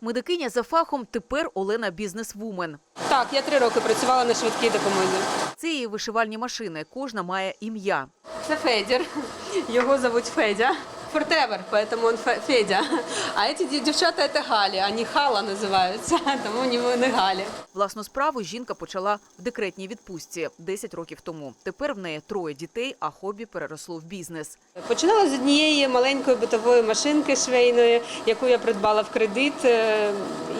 Медикиня за фахом тепер Олена бізнесвумен. Так, я три роки працювала на швидкій допомозі. Це її вишивальні машини. Кожна має ім'я. Це Федір. Його зовуть Федя. Фортевер, поэтому он Фе- Федя. А эти дев- девчата это Гали, они Хала називаються, тому ні- вони Галі. Власну справу жінка почала в декретній відпустці 10 років тому. Тепер в неї троє дітей, а хобі переросло в бізнес. Починала з однієї маленької битової машинки швейної, яку я придбала в кредит. е,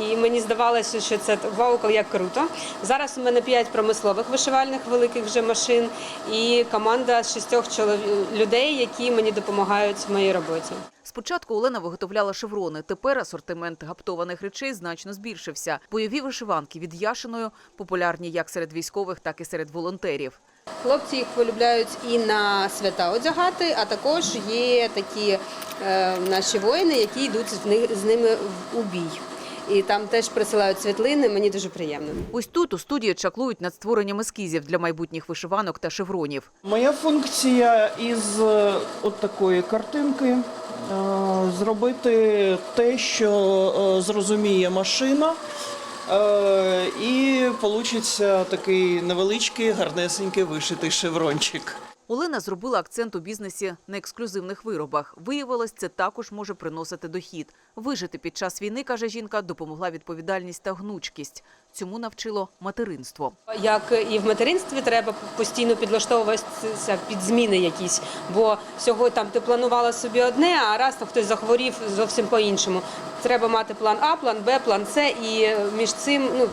І мені здавалося, що це вау, як круто. Зараз у мене п'ять промислових вишивальних великих вже машин і команда з шістьох чоловік людей, які мені допомагають в моїй роботі. Спочатку Олена виготовляла шеврони. Тепер асортимент гаптованих речей значно збільшився. Бойові вишиванки від Яшиною популярні як серед військових, так і серед волонтерів. Хлопці їх полюбляють і на свята одягати, а також є такі е, наші воїни, які йдуть з, ними в- у бій. І там теж присилають світлини, мені дуже приємно. Ось тут у студії чаклують над створенням ескізів для майбутніх вишиванок та шевронів. Моя функція із е, от такої картинки е, зробити те, що е, зрозуміє машина, і вийде такий невеличкий, гарнесенький вишитий шеврончик. Олена зробила акцент у бізнесі на ексклюзивних виробах. Виявилось, це також може приносити дохід. Вижити під час війни, каже жінка, допомогла відповідальність та гнучкість. Цьому навчило материнство. Як і в материнстві, треба постійно підлаштовуватися під зміни якісь. Бо сьогодні там ти планувала собі одне, а раз там хтось захворів зовсім по-іншому. Треба мати план А, план Б, план С, і між цим ну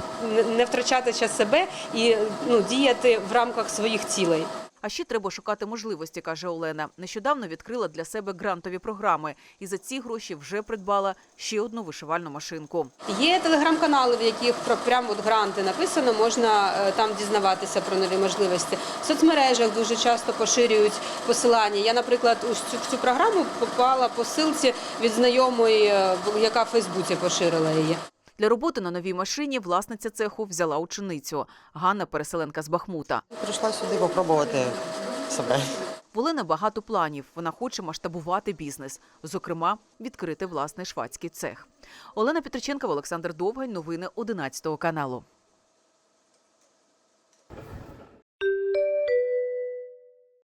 не втрачати час себе і ну діяти в рамках своїх цілей. А ще треба шукати можливості, каже Олена. Нещодавно відкрила для себе грантові програми і за ці гроші вже придбала ще одну вишивальну машинку. Є телеграм-канали, в яких про прямо от гранти написано, можна е, там дізнаватися про нові можливості. В соцмережах дуже часто поширюють посилання. Я, наприклад, у цю, цю програму попала по ссылці від знайомої, е, яка в Фейсбуці поширила її. Для роботи на новій машині власниця цеху взяла ученицю. Ганна, переселенка з Бахмута. Прийшла сюди попробувати себе. Були Олени багато планів. Вона хоче масштабувати бізнес, зокрема, відкрити власний швадський цех. Олена Петриченкова, Олександр Довгань. Новини 11 каналу.